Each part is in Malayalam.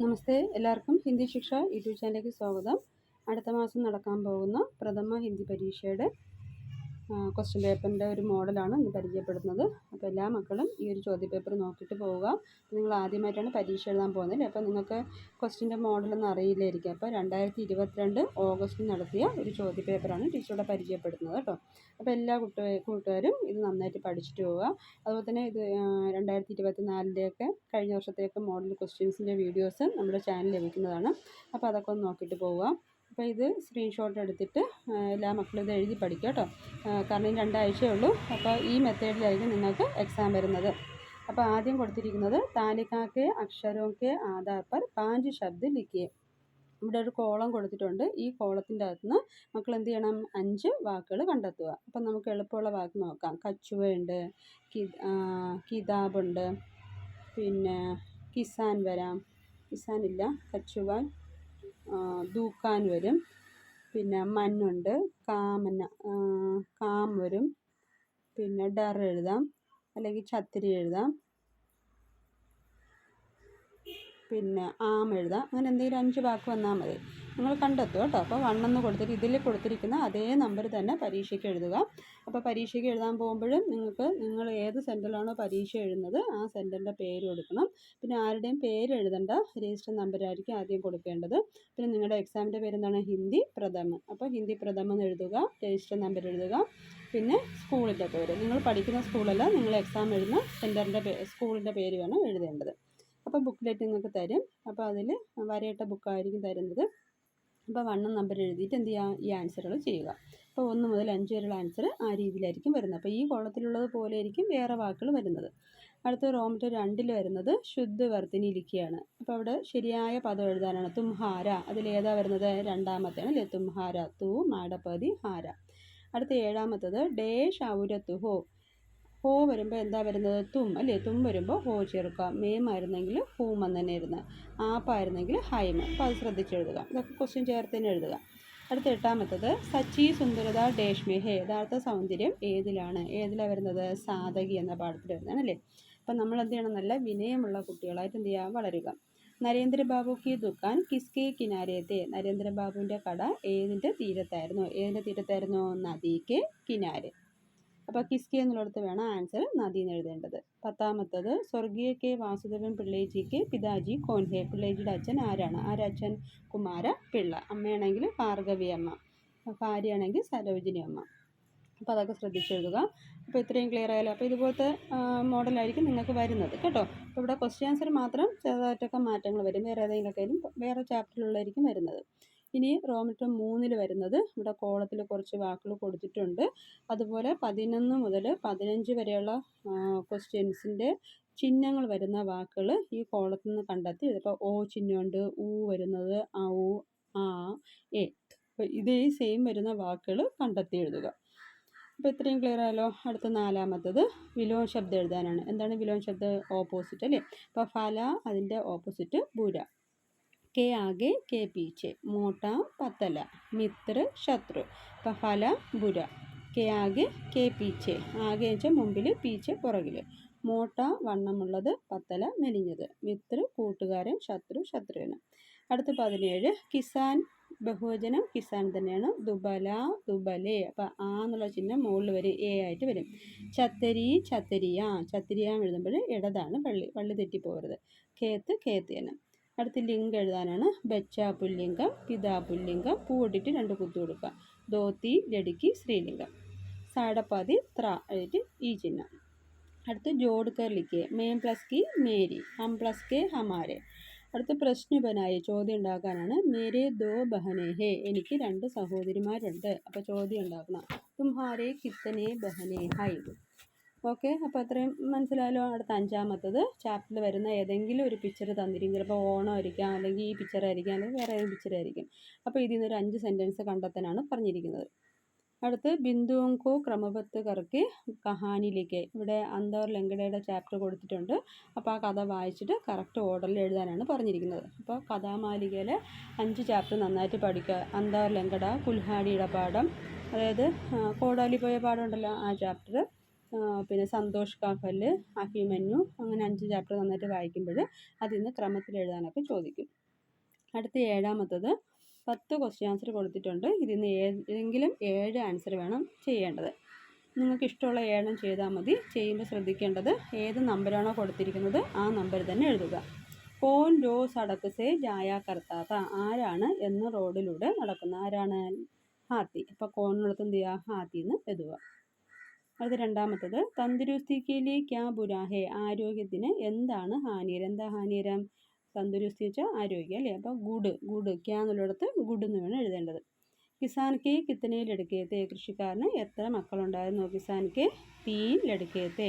നമസ്തേ. എല്ലാവർക്കും ഹിന്ദി ശിക്ഷ യൂട്യൂബ് ചാനലിലേക്ക് സ്വാഗതം. അടുത്ത മാസം നടക്കാൻ പോകുന്ന പ്രഥമ ഹിന്ദി പരീക്ഷയുടെ ക്വസ്റ്റ്യൻ പേപ്പറിന്റെ ഒരു മോഡലാണ് ഇന്ന് പരിചയപ്പെടുത്തുന്നത് അപ്പോൾ എല്ലാ മക്കളും ഈ ഒരു ചോദ്യപേപ്പർ നോക്കിയിട്ട് പോവുക. നിങ്ങൾ ആദ്യമായിട്ടാണ് പരീക്ഷ എഴുതാൻ പോകുന്നത്. അപ്പോൾ നിങ്ങൾക്ക് ക്വസ്റ്റ്യന്റെ മോഡലൊന്നും അറിയില്ലായിരിക്കും. അപ്പോൾ രണ്ടായിരത്തി ഇരുപത്തിരണ്ട് ഓഗസ്റ്റിൽ നടത്തിയ ഒരു ചോദ്യപേപ്പറാണ് ടീച്ചറുടെ പരിചയപ്പെടുത്തുന്നത് കേട്ടോ. അപ്പോൾ എല്ലാ കുട്ടി കൂട്ടുകാരും ഇത് നന്നായിട്ട് പഠിച്ചിട്ട് പോവുക. അതുപോലെ തന്നെ ഇത് രണ്ടായിരത്തി ഇരുപത്തി നാലിന്റെയൊക്കെ കഴിഞ്ഞ വർഷത്തെയൊക്കെ മോഡൽ ക്വസ്റ്റ്യൻസിന്റെ വീഡിയോസ് നമ്മുടെ ചാനൽ ലഭിക്കുന്നതാണ്. അപ്പോൾ അതൊക്കെ ഒന്ന് നോക്കിയിട്ട് പോവുക. അപ്പോൾ ഇത് സ്ക്രീൻഷോട്ട് എടുത്തിട്ട് എല്ലാ മക്കളും ഇത് എഴുതി പഠിക്കുക കേട്ടോ. കാരണം രണ്ടാഴ്ചയേ ഉള്ളൂ. അപ്പോൾ ഈ മെത്തേഡിലായിരിക്കും നിങ്ങൾക്ക് എക്സാം വരുന്നത്. അപ്പോൾ ആദ്യം കൊടുത്തിരിക്കുന്നത് താലിക്കാക്കെ അക്ഷരമൊക്കെ ആധാർ പർ പാഞ്ച് ശബ്ദ ലിഖിയെ. ഇവിടെ ഒരു കോളം കൊടുത്തിട്ടുണ്ട്. ഈ കോളത്തിന്റെ അകത്ത് നിന്ന് മക്കൾ എന്ത് ചെയ്യണം? അഞ്ച് വാക്കുകൾ കണ്ടെത്തുക. അപ്പം നമുക്ക് എളുപ്പമുള്ള വാക്ക് നോക്കാം. കച്ചുവയുണ്ട് കി കിതാബുണ്ട് പിന്നെ കിസാൻ വരാം. കിസാൻ ഇല്ല കച്ചുവാൻ. ദൂക്കാൻ വരും. പിന്നെ മഞ്ഞുണ്ട്. കാമന കാം വരും. പിന്നെ ഡർ എഴുതാം. അല്ലെങ്കിൽ ഛത്രി എഴുതാം. പിന്നെ ആം എഴുതാം. അങ്ങനെ എന്തെങ്കിലും അഞ്ച് വാക്ക് വന്നാൽ മതി. നിങ്ങൾ കണ്ടെത്തും കേട്ടോ. അപ്പോൾ വണ്ണെന്ന് കൊടുത്തിട്ട് ഇതിൽ കൊടുത്തിരിക്കുന്ന അതേ നമ്പർ തന്നെ പരീക്ഷയ്ക്ക് എഴുതുക. അപ്പോൾ പരീക്ഷയ്ക്ക് എഴുതാൻ പോകുമ്പോഴും നിങ്ങൾക്ക് നിങ്ങൾ ഏത് സെന്ററിലാണോ പരീക്ഷ എഴുതുന്നത് ആ സെന്ററിന്റെ പേര് കൊടുക്കണം. പിന്നെ ആരുടെയും പേര് എഴുതേണ്ട. രജിസ്റ്റർ നമ്പരായിരിക്കും ആദ്യം കൊടുക്കേണ്ടത്. പിന്നെ നിങ്ങളുടെ എക്സാമിന്റെ പേരെന്താണ്? ഹിന്ദി പ്രഥമൻ. അപ്പോൾ ഹിന്ദി പ്രഥമ എന്ന് എഴുതുക രജിസ്റ്റർ നമ്പർ എഴുതുക പിന്നെ സ്കൂളിന്റെ പേര്. നിങ്ങൾ പഠിക്കുന്ന സ്കൂളല്ല നിങ്ങൾ എക്സാം എഴുതുന്ന സെന്ററിന്റെ പേ സ്കൂളിന്റെ പേര് വേണം എഴുതേണ്ടത്. അപ്പോൾ ബുക്ക്ലെറ്റ് നിങ്ങൾക്ക് തരും. അപ്പോൾ അതിൽ വരയിട്ട ബുക്കായിരിക്കും തരുന്നത്. അപ്പോൾ വണ്ണം നമ്പർ എഴുതിയിട്ട് എന്ത് ചെയ്യുക? ഈ ആൻസറുകൾ ചെയ്യുക. അപ്പോൾ ഒന്ന് മുതൽ അഞ്ച് വരെയുള്ള ആൻസർ ആ രീതിയിലായിരിക്കും വരുന്നത്. അപ്പോൾ ഈ കോളത്തിലുള്ളത് പോലെ ആയിരിക്കും വേറെ വാക്കുകൾ വരുന്നത്. അടുത്ത റോമിറ്റർ രണ്ടിൽ വരുന്നത് ശുദ്ധ വർത്തിനിലിക്കുകയാണ് അപ്പോൾ അവിടെ ശരിയായ പദം എഴുതാനാണ്. തുംഹാര. അതിലേതാ വരുന്നത്? രണ്ടാമത്തെയാണ് അല്ലേ തുംഹാര. തു മാടപതി ഹാര. അടുത്ത ഏഴാമത്തത് ഡേ ഔരത്തുഹോ ഹോ വരുമ്പോൾ എന്താ വരുന്നത്? തും അല്ലേ? തും വരുമ്പോൾ ഹോ ചേർക്കുക. മേമായിരുന്നെങ്കിൽ ഹൂം എന്ന് തന്നെ ഇരുന്ന് ആപ്പായിരുന്നെങ്കിൽ ഹൈമ അപ്പോൾ അത് ശ്രദ്ധിച്ചെഴുതുക ഇതൊക്കെ ക്വസ്റ്റ്യൻ ചേർത്ത് തന്നെ എഴുതുക. അടുത്ത എട്ടാമത്തത് സച്ചി സുന്ദരത ഡേഷ്മി ഹേ യഥാർത്ഥ സൗന്ദര്യം ഏതിലാണ്? ഏതിലാണ് വരുന്നത്? സാധകി എന്ന പാഠത്തിൽ വരുന്നതാണ് അല്ലേ? അപ്പം നമ്മൾ എന്ത് ചെയ്യണം? നല്ല വിനയമുള്ള കുട്ടികളായിട്ട് എന്ത് ചെയ്യുക വളരുക. നരേന്ദ്രബാബു കി ദുക്കാൻ കിസ്കെ കിനാരയത്തെ നരേന്ദ്രബാബുവിന്റെ കട ഏതിന്റെ തീരത്തായിരുന്നു? ഏതിന്റെ തീരത്തായിരുന്നു? നദിക്ക് കിനാരെ. അപ്പോൾ കിസ്കി എന്നുള്ളിടത്ത് വേണം ആൻസർ നദി എന്ന് എഴുതേണ്ടത്. പത്താമത്തത് സ്വർഗീയ കെ വാസുദേവൻ പിള്ളേജിക്ക് പിതാജി കോൻഹെ. പിള്ളേജിയുടെ അച്ഛൻ ആരാണ്? ആരച്ഛൻ കുമാര പിള്ള. അമ്മയാണെങ്കിൽ ഭാർഗവി അമ്മ. ഭാര്യയാണെങ്കിൽ സരോജിനി അമ്മ. അപ്പോൾ അതൊക്കെ ശ്രദ്ധിച്ചെഴുതുക അപ്പോൾ ഇത്രയും ക്ലിയർ ആയാലും? അപ്പോൾ ഇതുപോലത്തെ മോഡലായിരിക്കും നിങ്ങൾക്ക് വരുന്നത് കേട്ടോ. അപ്പോൾ ഇവിടെ ക്വസ്റ്റ്യൻ ആൻസർ മാത്രം ചെറുതായിട്ടൊക്കെ മാറ്റങ്ങൾ വരും. വേറെ ഏതെങ്കിലുമൊക്കെ വേറെ ചാപ്റ്ററിലുള്ളതായിരിക്കും വരുന്നത്. ഇനി റോമിറ്റർ മൂന്നിൽ വരുന്നത്. ഇവിടെ കോളത്തിൽ കുറച്ച് വാക്കുകൾ കൊടുത്തിട്ടുണ്ട്. അതുപോലെ പതിനൊന്ന് മുതൽ പതിനഞ്ച് വരെയുള്ള ക്വസ്റ്റ്യൻസിന്റെ ചിഹ്നങ്ങൾ വരുന്ന വാക്കുകൾ ഈ കോളത്തിൽ നിന്ന് കണ്ടെത്തി. ഇതിപ്പോൾ ഓ ചിഹ്നമുണ്ട് ഊ വരുന്നത് ആ ഊ ആ എ. ഇതേ സെയിം വരുന്ന വാക്കുകൾ കണ്ടെത്തി എഴുതുക. അപ്പോൾ ഇത്രയും ക്ലിയർ ആയാലോ അടുത്ത നാലാമത്തത് വിലോം ശബ്ദം എഴുതാനാണ്. എന്താണ് വിലോം ശബ്ദം? ഓപ്പോസിറ്റ് അല്ലേ? അപ്പോൾ ഫല അതിന്റെ ഓപ്പോസിറ്റ് ബുര के आगे के पीछे मोटा पतला मित्र ശത്രു അപ്പം ഫല ബുര കെ ആകെ കെ പീച്ചെ ആകെ വെച്ചാൽ മുമ്പിൽ പീച്ചെ പുറകിൽ മോട്ട വണ്ണമുള്ളത് പത്തല മെലിഞ്ഞത് മിത്ര കൂട്ടുകാരൻ ശത്രു ശത്രുവിന് അടുത്ത പതിനേഴ് കിസാൻ ബഹുവചനം കിസാൻ തന്നെയാണ് ദുബല ദുബലെ അപ്പം ആ എന്നുള്ള ചിഹ്നം മുകളിൽ വരും എ ആയിട്ട് വരും ചത്തരി ചത്തരിയ ചത്തരിയ എഴുതുമ്പോൾ ഇടതാണ് പള്ളി പള്ളി തെറ്റിപ്പോകരുത് കേത്ത് കേത്തേനം അടുത്ത് ലിംഗം എഴുതാനാണ് ബച്ചാപുല്ലിംഗം പുല്ലിംഗം പിതാ പൂവിട്ടിട്ട് രണ്ട് കുത്തു കൊടുക്കുക. ധോത്തി ലടുക്കി സ്ത്രീലിംഗം സാടപ്പാതി ത്ര എഴുതി ഈ ചിഹ്നം. അടുത്ത് ജോഡ് കർ ലിഖിയെ മേം പ്ലസ് കി മേരി ഹം പ്ലസ് കെ ഹമാരെ. അടുത്ത പ്രശ്നപനായി ചോദ്യം ഉണ്ടാക്കാനാണ് മേരെ ദോ ബഹനെ ഹേ എനിക്ക് രണ്ട് സഹോദരിമാരുണ്ട്. അപ്പോൾ ചോദ്യം ഉണ്ടാക്കണം. തുംഹാരെ കിത്തനെ ബഹനെ ഹൈ. ഓക്കെ അപ്പോൾ അത്രയും മനസ്സിലായല്ലോ അടുത്ത അഞ്ചാമത്തത്. ചാപ്റ്ററിൽ വരുന്ന ഏതെങ്കിലും ഒരു പിക്ചർ തന്നിരിക്കും. ചിലപ്പോൾ ഓണം ആയിരിക്കാം അല്ലെങ്കിൽ ഈ പിക്ചർ ആയിരിക്കാം അല്ലെങ്കിൽ വേറെ ഏതെങ്കിലും പിക്ചർ ആയിരിക്കും. അപ്പോൾ ഇതിൽ നിന്നൊരു അഞ്ച് സെന്റൻസ് കണ്ടെത്താനാണ് പറഞ്ഞിരിക്കുന്നത്. അടുത്ത് ബിന്ദുങ്കോ ക്രമപത്ത് കറക്കി കഹാനിയിലേക്ക്. ഇവിടെ അന്തോർ ലങ്കടയുടെ ചാപ്റ്റർ കൊടുത്തിട്ടുണ്ട്. അപ്പോൾ ആ കഥ വായിച്ചിട്ട് കറക്റ്റ് ഓർഡറിൽ എഴുതാനാണ് പറഞ്ഞിരിക്കുന്നത്. അപ്പോൾ കഥാമാലികയിലെ അഞ്ച് ചാപ്റ്റർ നന്നായിട്ട് പഠിക്കുക. അന്തോർ ലങ്കട കുൽഹാടിയുടെ പാഠം അതായത് കോടാലി പോയ പാഠം ഉണ്ടല്ലോ ആ ചാപ്റ്റർ പിന്നെ സന്തോഷ് കാഫൽ അഭിമന്യു അങ്ങനെ അഞ്ച് ചാപ്റ്റർ നന്നായിട്ട് വായിക്കുമ്പോൾ അതിൽ നിന്ന് ക്രമത്തിൽ എഴുതാനൊക്കെ ചോദിക്കും. അടുത്ത ഏഴാമത്തത് പത്ത് ക്വസ്റ്റ്യൻ ആൻസർ കൊടുത്തിട്ടുണ്ട്. ഇതിൽ നിന്ന് ഏതെങ്കിലും ഏഴ് ആൻസർ വേണം ചെയ്യേണ്ടത്. നിങ്ങൾക്ക് ഇഷ്ടമുള്ള ഏഴെണ്ണം ചെയ്താൽ മതി. ചെയ്യുമ്പോൾ ശ്രദ്ധിക്കേണ്ടത് ഏത് നമ്പരാണോ കൊടുത്തിരിക്കുന്നത് ആ നമ്പർ തന്നെ എഴുതുക. കോൻ രോ സടക്ക് സേ ജായ കർത്താത്ത ആരാണ് എന്ന റോഡിലൂടെ നടക്കുന്ന ആരാണ്? ഹാത്തി. അപ്പോൾ കോണിനടുത്ത് ചെയ്യുക? ഹാത്തി എന്ന് എഴുതുക. അടുത്ത രണ്ടാമത്തത്. തന്ദുരുസ്തിക്കിലി ക്യാ ബുരാഹേ ആരോഗ്യത്തിന് എന്താണ് ഹാനികരം? എന്താ ഹാനികരം? തന്ദുരുസ്തി വെച്ചാൽ ആരോഗ്യം അല്ലേ? അപ്പോൾ ഗുഡ് ഗുഡ് ക്യാ എന്നുള്ളിടത്ത് ഗുഡ് എന്ന് വേണം എഴുതേണ്ടത്. കിസാൻ കെ കിത്തനെ ലടുക്കയത്തെ കൃഷിക്കാരന് എത്ര മക്കളുണ്ടായിരുന്നു? കിസാൻ കെ തീൻ ലടുക്കയത്തെ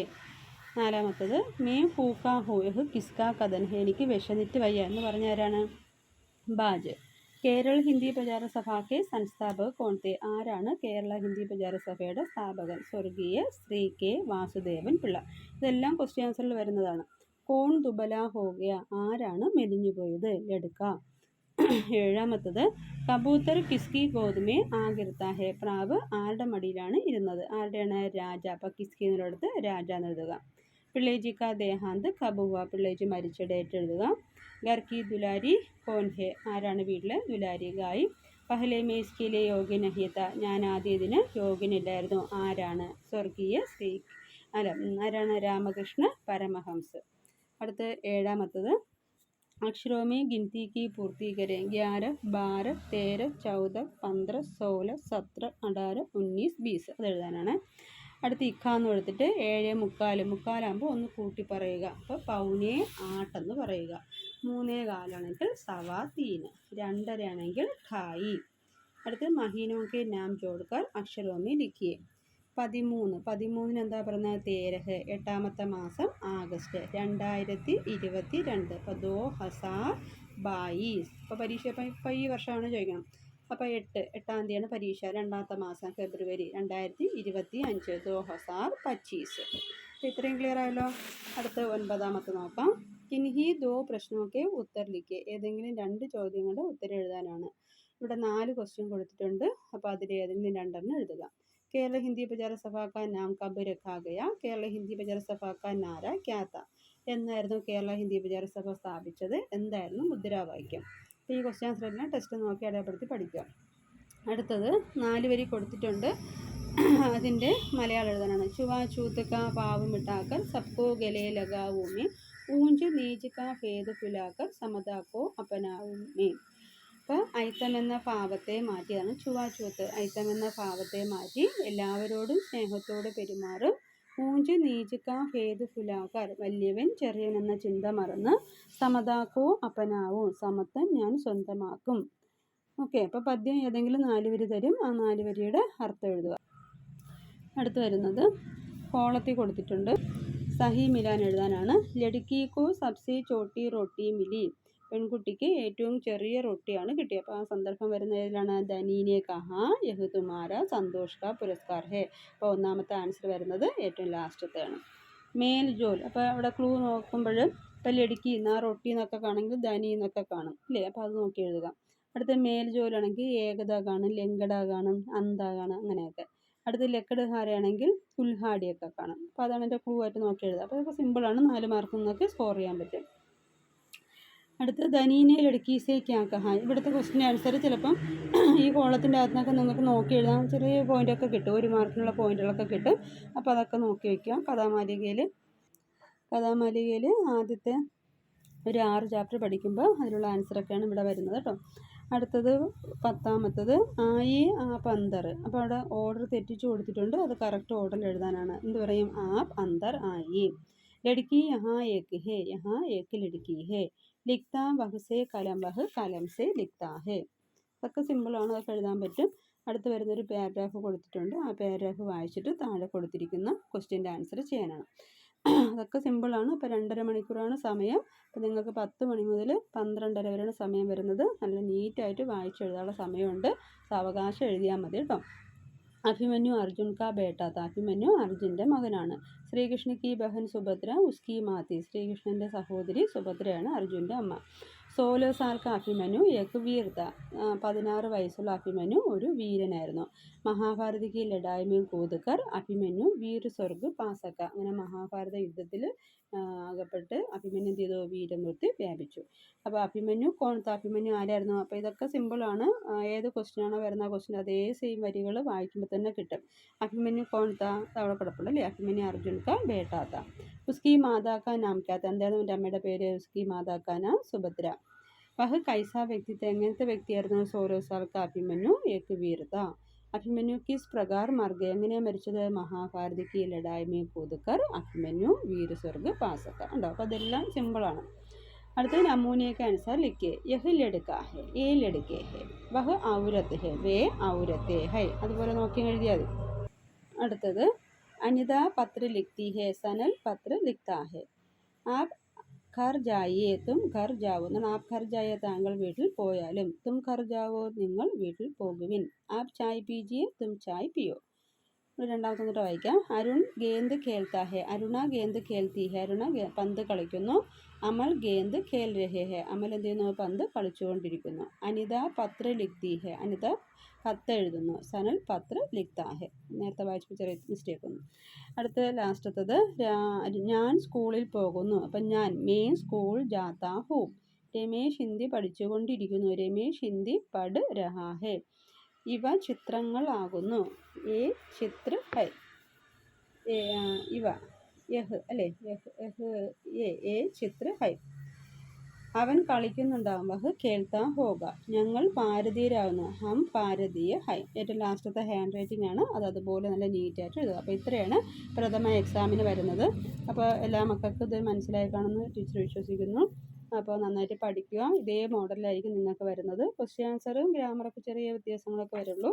നാലാമത്തത് മേ ഫൂക്കാ ഹോയഹ് കിസ്കാ കഥൻ എനിക്ക് വിശന്നിട്ട് വയ്യ. എന്ന് പറഞ്ഞ ആരാണ്? ബാജ്. കേരള ഹിന്ദി പ്രചാര സഭയ്ക്ക് സംസ്ഥാപക കോൺത്തെ ആരാണ്? കേരള ഹിന്ദി പ്രചാര സഭയുടെ സ്ഥാപകൻ സ്വർഗീയ ശ്രീ കെ വാസുദേവൻ പിള്ള. ഇതെല്ലാം ക്വസ്റ്റ്യൻ ആൻസറിൽ വരുന്നതാണ്. കോൺ ദുബല ഹോഗിയ ആരാണ് മെലിഞ്ഞുപോയത്? ലടുക്ക ഏഴാമത്തത് കബൂത്തർ കിസ്കി ഗോതുമേ ആകിർത്ത. ഹെ പ്രാവ് ആരുടെ മടിയിലാണ് ഇരുന്നത്? ആരുടെയാണ് രാജ? അപ്പം കിസ്കി എന്നുള്ളിടത്ത് രാജ എന്ന് എഴുതുക. പിള്ളേജിക്ക ദേഹാന്ത് കബുവ. പിള്ളേജി മരിച്ച ഡേറ്റ് എഴുതുക. ഗർക്കി ദുലാരി കോൻഹെ ആരാണ് വീട്ടിലെ? ദുലാരി ഗായി. പഹലെ മേസ്കിലെ യോഗിനഹിത. ഞാൻ ആദ്യ ഇതിന് യോഗിനില്ലായിരുന്നു. ആരാണ്? സ്വർഗീയ സ്ത്രീ. അല്ല ആരാണ്? രാമകൃഷ്ണ പരമഹംസ്. അടുത്ത് ഏഴാമത്തത്. അക്ഷരോമി ഗിൻതിക്ക് പൂർത്തീകരെ. ഗ്യാര ബാര തേര ചൗദ പന്ത്ര സോല സത്ര അടാറ് ഉന്നീസ് ബീസ്. അത് എഴുതാനാണ്. അടുത്ത് ഇക്കാന്ന് എടുത്തിട്ട് ഏഴ് മുക്കാൽ. മുക്കാലാകുമ്പോൾ ഒന്ന് കൂട്ടി പറയുക. അപ്പോൾ പൗനെ ആട്ടെന്ന് പറയുക. മൂന്നേ കാലാണെങ്കിൽ സവാ തീന് രണ്ടരയാണെങ്കിൽ ഠായി അടുത്ത് മഹീനോക്കെ നാം ജോഡ്കർ അക്ഷരോമി ലിഖിയെ പതിമൂന്ന്. പതിമൂന്നിന് എന്താ പറയുന്നത്? തേരഹ്. എട്ടാമത്തെ മാസം ആഗസ്റ്റ്. രണ്ടായിരത്തി ഇരുപത്തി രണ്ട് അപ്പോൾ ദോ ഹസാർ ബായിസ് അപ്പോൾ പരീക്ഷ ഇപ്പം ഈ വർഷമാണ് ചോദിക്കണം. അപ്പോൾ എട്ട്. എട്ടാം തീയതിയാണ് പരീക്ഷ. രണ്ടാമത്തെ മാസം ഫെബ്രുവരി രണ്ടായിരത്തി ഇരുപത്തി അഞ്ച് ദോ ഹസാർ പച്ചീസ്. ഇത്രയും ക്ലിയർ ആയല്ലോ? അടുത്ത ഒൻപതാമത്തെ നോക്കാം. കിൻഹി ദോ പ്രശ്നമൊക്കെ ഉത്തരലിക്ക് ഏതെങ്കിലും രണ്ട് ചോദ്യങ്ങളുടെ ഉത്തരം എഴുതാനാണ്. ഇവിടെ നാല് ക്വസ്റ്റ്യൻ കൊടുത്തിട്ടുണ്ട്. അപ്പോൾ അതിൽ ഏതെങ്കിലും രണ്ടെണ്ണം എഴുതുക. കേരള ഹിന്ദി പ്രചാര സഭ കാ നാം കബ് രഖാ ഗയ കേരള ഹിന്ദി പ്രചാര സഭ കാ നാര ക്യാത്ത എന്നായിരുന്നു കേരള ഹിന്ദി പ്രചാര സഭ സ്ഥാപിച്ചത്. എന്തായിരുന്നു മുദ്രാവാക്യം? ഈ ക്വസ്റ്റ്യൻ ആൻസറെല്ലാം ടെസ്റ്റ് നോക്കി അടയാളപ്പെടുത്തി പഠിക്കുക. അടുത്തത് നാല് വരി കൊടുത്തിട്ടുണ്ട്. അതിന്റെ മലയാളം എഴുതാനാണ്. ചുവാ ചൂത്തക്ക പാവ് മിട്ടാക്കർ സബ്കോ ഗലേ ലഗാവൂമേ ഊഞ്ച് നീച്ച് കാ ഭേദ സമതാക്കോ അപ്പനാവുമേ അപ്പോൾ ഐത്തം എന്ന ഭാവത്തെ മാറ്റിയാണ് ചുവാച്ചുവത്ത് ഐത്തം എന്ന ഭാവത്തെ മാറ്റി എല്ലാവരോടും സ്നേഹത്തോടെ പെരുമാറും. ഊഞ്ച് നീചിക്ക ഹേതു ഫുലാക്കർ വലിയവൻ ചെറിയവൻ എന്ന ചിന്ത മറന്ന് സമതാക്കോ അപ്പനാവും സമത്വം ഞാൻ സ്വന്തമാക്കും. ഓക്കെ അപ്പോൾ പദ്യം ഏതെങ്കിലും നാല് വരി തരും. ആ നാല് വരിയുടെ അർത്ഥം എഴുതുക. അടുത്ത് വരുന്നത് കോളത്തിൽ കൊടുത്തിട്ടുണ്ട്. സഹി മിലാൻ എഴുതാനാണ്. ലടുക്കിക്കോ സബ്സി ചോട്ടി റൊട്ടി മിലി. പെൺകുട്ടിക്ക് ഏറ്റവും ചെറിയ റൊട്ടിയാണ് കിട്ടിയത് അപ്പോൾ ആ സന്ദർഭം വരുന്ന ഏതിലാണ് ധനീനെ കഹാ യഹുതുമാര സന്തോഷ് കാ പുരസ്കാർ ഹേ. അപ്പോൾ ഒന്നാമത്തെ ആൻസർ വരുന്നത് ഏറ്റവും ലാസ്റ്റത്തെയാണ്. മേൽ ജോൽ. അപ്പോൾ അവിടെ ക്ലൂ നോക്കുമ്പോൾ ഇപ്പോൾ ലടുക്കി ആ റൊട്ടി എന്നൊക്കെ കാണുമെങ്കിൽ ധനി എന്നൊക്കെ കാണും. അല്ലേ അപ്പോൾ അത് നോക്കി എഴുതുക. അടുത്ത മേൽ ജോലാണെങ്കിൽ ഏകത കാണും ലങ്കട കാണും അന്ത കാണും അങ്ങനെയൊക്കെ. അടുത്ത ലക്കട് ഹാരയാണെങ്കിൽ കുൽഹാടിയൊക്കെ കാണാം. അപ്പോൾ അതാണ് എന്റെ ക്ലൂ ആയിട്ട് നോക്കി എഴുതുക. അപ്പോൾ ഇതൊക്കെ സിമ്പിളാണ് നാല് മാർക്ക് നിന്നൊക്കെ സ്കോർ ചെയ്യാൻ പറ്റും. അടുത്ത ധനീനെ ലടുക്കീസേ ക്യാ കഹാ ഇവിടുത്തെ ക്വസ്റ്റിന്റെ ആൻസർ ചിലപ്പം ഈ കോളത്തിന്റെ അകത്തുനിന്നൊക്കെ നിങ്ങൾക്ക് നോക്കി എഴുതാം. ചെറിയ പോയിന്റൊക്കെ കിട്ടും. ഒരു മാർക്കിനുള്ള പോയിന്റുകളൊക്കെ കിട്ടും. അപ്പോൾ അതൊക്കെ നോക്കി വയ്ക്കുക കഥാമാലികയിൽ കഥാമാലികയിൽ ആദ്യത്തെ ഒരു ആറ് ചാപ്റ്റർ പഠിക്കുമ്പോൾ അതിനുള്ള ആൻസറൊക്കെയാണ് ഇവിടെ വരുന്നത് കേട്ടോ. അടുത്തത് പത്താമത്തത് ആയി ആ പന്തർ. അപ്പോൾ അവിടെ ഓർഡർ തെറ്റിച്ചു കൊടുത്തിട്ടുണ്ട്. അത് കറക്റ്റ് ഓർഡർ എഴുതാനാണ്. എന്ത് പറയും? ആ പന്തർ ആയി. ലടുക്കി യഹാ ഏക്ക് ഹേ യഹാ ഏക്ക് ലടുക്കി ഹേ. ലിഖ്താ ബഹുസേ കലം വഹ് കലം സേ ലിഖ്താ ഹേ. അതൊക്കെ സിമ്പിളാണ് അതൊക്കെ എഴുതാൻ പറ്റും. അടുത്ത് വരുന്നൊരു പാരഗ്രാഫ് കൊടുത്തിട്ടുണ്ട്. ആ പാരഗ്രാഫ് വായിച്ചിട്ട് താഴെ കൊടുത്തിരിക്കുന്ന ക്വസ്റ്റ്യന്റെ ആൻസർ ചെയ്യാനാണ്. അതൊക്കെ സിമ്പിളാണ് അപ്പോൾ രണ്ടര മണിക്കൂറാണ് സമയം. അപ്പോൾ നിങ്ങൾക്ക് പത്ത് മണി മുതൽ പന്ത്രണ്ടര വരെയാണ് സമയം വരുന്നത്. നല്ല നീറ്റായിട്ട് വായിച്ചെഴുതാനുള്ള സമയമുണ്ട്. സാവകാശം എഴുതിയാൽ മതി കേട്ടോ. അഭിമന്യു അർജുൻ കാ ബേട്ട. അഭിമന്യു അർജുന്റെ മകനാണ്. ശ്രീകൃഷ്ണ കി ബഹൻ സുഭദ്ര ഉസ്കി മാത്തി ശ്രീകൃഷ്ണന്റെ സഹോദരി സുഭദ്രയാണ് അർജുന്റെ അമ്മ. സോലോ സാർക്ക് അഭിമന്യു യക് വീർത്ത പതിനാറ് വയസ്സുള്ള അഭിമന്യു ഒരു വീരനായിരുന്നു. മഹാഭാരതിക്ക് ലഡായ്മയും കൂതുക്കർ അഭിമന്യു വീരസ്വർഗ് പാസക്ക. അങ്ങനെ മഹാഭാരത യുദ്ധത്തിൽ അകപ്പെട്ട് അഭിമന്യു ചെയ്തു? വീരമൃത്യു വ്യാപിച്ചു. അപ്പോൾ അഭിമന്യു കോണത്ത് അഭിമന്യു ആരായിരുന്നു? അപ്പോൾ ഇതൊക്കെ സിമ്പിളാണ് ഏത് ക്വസ്റ്റ്യനാണോ വരുന്ന ക്വസ്റ്റ്യൻ അതേ സെയിം വരികൾ വായിക്കുമ്പോൾ തന്നെ കിട്ടും. അഭിമന്യു കോണത്ത അവിടെ കിടപ്പുണ്ട് അല്ലേ? അഭിമന്യു അർജുൻക ബേട്ടാത്ത ഉസ്കി മാതാക്ക നാമിക്കാത്ത എന്തായിരുന്നു എന്റെ അമ്മയുടെ പേര്? ഉസ്കി മാതാക്കാന കാ വഹ് കൈസ വ്യക്തിത്വം എങ്ങനത്തെ വ്യക്തിയായിരുന്നു സോരോ സാൽ കാ അഭിമന്യു ഏക്ക് വീരത അഭിമന്യു കിസ് പ്രകാർ മാർഗ എങ്ങനെയാണ് മരിച്ചത്? മഹാഭാരതിക്ക് ലഡായ്മ കൂതുക്കർ അഭിമന്യു വീരസ്വർഗ് പാസക്കർ. ഉണ്ടോ അപ്പോൾ അതെല്ലാം സിമ്പിളാണ് അടുത്തത് നമൂനയൊക്കെ അനുസാർ ലിക്കേ യഹ് ലടുക്ക ഹെ ഏ ലടുക്കെ ഹെ വഹ് ഔരത്ത് ഹെ വേ ഔരത്തെ ഹൈ. അതുപോലെ നോക്കി എഴുതിയാൽ മതി. അടുത്തത് അനിത പത്ര ലിഖ്തി ഹെ സനൽ പത്ര ലിഖ്താ ഹെ. ആപ് ഘർ ജായിയെ തും ഖർ ജാവോ ആപ് ഖർ ജായ താങ്കൾ വീട്ടിൽ പോയാലും തും ഖർ ജാവോ നിങ്ങൾ വീട്ടിൽ പോകുവിൻ. ആപ് ചായ് പീജിയെ തും ചായ് പിയോ. രണ്ടാമത്തെ കൂട്ടം വായിക്കാം. അരുൺ ഗേന്ദ് കേൾത്താഹെ. അരുണ ഗേന്ദ് കേൾത്തി ഹെ അരുണ പന്ത് കളിക്കുന്നു. അമൽ ഗേന്ദ് ഖേൽ രഹേ ഹെ അമൽ എന്ത് ചെയ്യുന്നു പന്ത് കളിച്ചുകൊണ്ടിരിക്കുന്നു. അനിത പത്ര ലിഖ്തി ഹെ അനിത കത്ത് എഴുതുന്നു സനൽ പത്ര ലിഖ്താ ഹെ നേരത്തെ വായിച്ചപ്പോൾ ചെറിയ മിസ്റ്റേക്ക് വന്നു. അടുത്ത ലാസ്റ്റത്തത്. ഞാൻ സ്കൂളിൽ പോകുന്നു. അപ്പം ഞാൻ മെയിൻ സ്കൂൾ ജാത്താ ഹൂ രമേശ് ഹിന്ദി പഠിച്ചുകൊണ്ടിരിക്കുന്നു. രമേശ് ഹിന്ദി പഠ് രഹാ ഹെ ഇവ ചിത്രങ്ങളാകുന്നു. ഏ ചിത്ര ഹൈ. ഇവ. യഹ് അല്ലേ? യഹ് യഹ് എ ചിത്ര ഹൈ അവൻ കളിക്കുന്നുണ്ടാവും. വഹ് കേൾത്താൻ ഹോക ഞങ്ങൾ ഭാരതീയരാകുന്നു. ഹം ഭാരതീയ ഹൈ. ഏറ്റവും ലാസ്റ്റത്തെ ഹാൻഡ് റൈറ്റിംഗ് ആണ്. അത് അതുപോലെ നല്ല നീറ്റായിട്ട് എഴുതുക. അപ്പോൾ ഇത്രയാണ് പ്രഥമ എക്സാമിന് വരുന്നത്. അപ്പോൾ എല്ലാ മക്കൾക്കും ഇത് മനസ്സിലായി കാണുമെന്ന് ടീച്ചർ വിശ്വസിക്കുന്നു. അപ്പോൾ നന്നായിട്ട് പഠിക്കുക. ഇതേ മോഡലിലായിരിക്കും നിങ്ങൾക്ക് വരുന്നത്. ക്വസ്റ്റ്യൻ ആൻസറും ഗ്രാമറൊക്കെ ചെറിയ വ്യത്യാസങ്ങളൊക്കെ വരുള്ളൂ.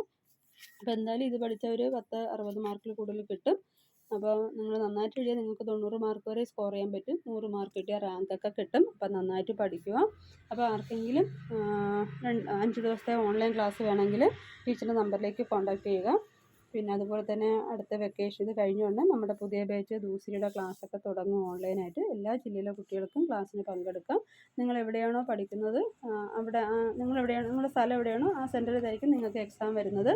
അപ്പോൾ എന്തായാലും ഇത് പഠിച്ച ഒരു പത്ത് അറുപത് മാർക്കിൽ കൂടുതൽ കിട്ടും. അപ്പോൾ നിങ്ങൾ നന്നായിട്ട് എഴുതിയാൽ നിങ്ങൾക്ക് തൊണ്ണൂറ് മാർക്ക് വരെ സ്കോർ ചെയ്യാൻ പറ്റും. നൂറ് മാർക്ക് കിട്ടിയാൽ റാങ്കൊക്കെ കിട്ടും. അപ്പോൾ നന്നായിട്ട് പഠിക്കുക. അപ്പോൾ ആർക്കെങ്കിലും അഞ്ച് ദിവസത്തെ ഓൺലൈൻ ക്ലാസ് വേണമെങ്കിൽ ടീച്ചറിന്റെ നമ്പറിലേക്ക് കോൺടാക്ട് ചെയ്യുക. പിന്നെ അതുപോലെ തന്നെ അടുത്ത വെക്കേഷൻ ഇത് കഴിഞ്ഞുകൊണ്ട് നമ്മുടെ പുതിയ ബാച്ച് ദൂസരിയുടെ ക്ലാസ്സൊക്കെ തുടങ്ങും ഓൺലൈനായിട്ട് എല്ലാ ജില്ലയിലെ കുട്ടികൾക്കും ക്ലാസ്സിന് പങ്കെടുക്കാം. നിങ്ങൾ എവിടെയാണോ പഠിക്കുന്നത് അവിടെ നിങ്ങൾ എവിടെയാണോ നിങ്ങളുടെ സ്ഥലം എവിടെയാണോ ആ സെന്ററിലായിരിക്കും നിങ്ങൾക്ക് എക്സാം വരുന്നത്.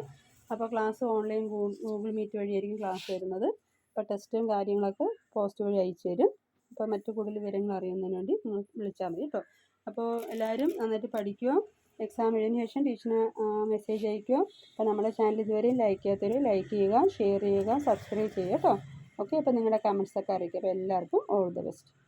അപ്പോൾ ക്ലാസ് ഓൺലൈൻ ഗൂഗിൾ മീറ്റ് വഴിയായിരിക്കും ക്ലാസ് വരുന്നത്. അപ്പോൾ ടെസ്റ്റും കാര്യങ്ങളൊക്കെ പോസ്റ്റ് വഴി അയച്ചു തരും. അപ്പോൾ മറ്റു കൂടുതൽ വിവരങ്ങൾ അറിയുന്നതിന് വേണ്ടി നിങ്ങൾ വിളിച്ചാൽ മതി കേട്ടോ അപ്പോൾ എല്ലാവരും നന്നായിട്ട് പഠിക്കുക. എക്സാം എഴുതിയതിന് ശേഷം ടീച്ചറിന് മെസ്സേജ് അയക്കുക. അപ്പോൾ നമ്മുടെ ചാനൽ ഇതുവരെ ലൈക്ക് ചെയ്യാത്തവർ ലൈക്ക് ചെയ്യുക ഷെയർ ചെയ്യുക സബ്സ്ക്രൈബ് ചെയ്യുക കേട്ടോ ഓക്കെ അപ്പോൾ നിങ്ങളുടെ കമൻസൊക്കെ അറിയിക്കുക. അപ്പോൾ എല്ലാവർക്കും ഓൾ ദി ബെസ്റ്റ്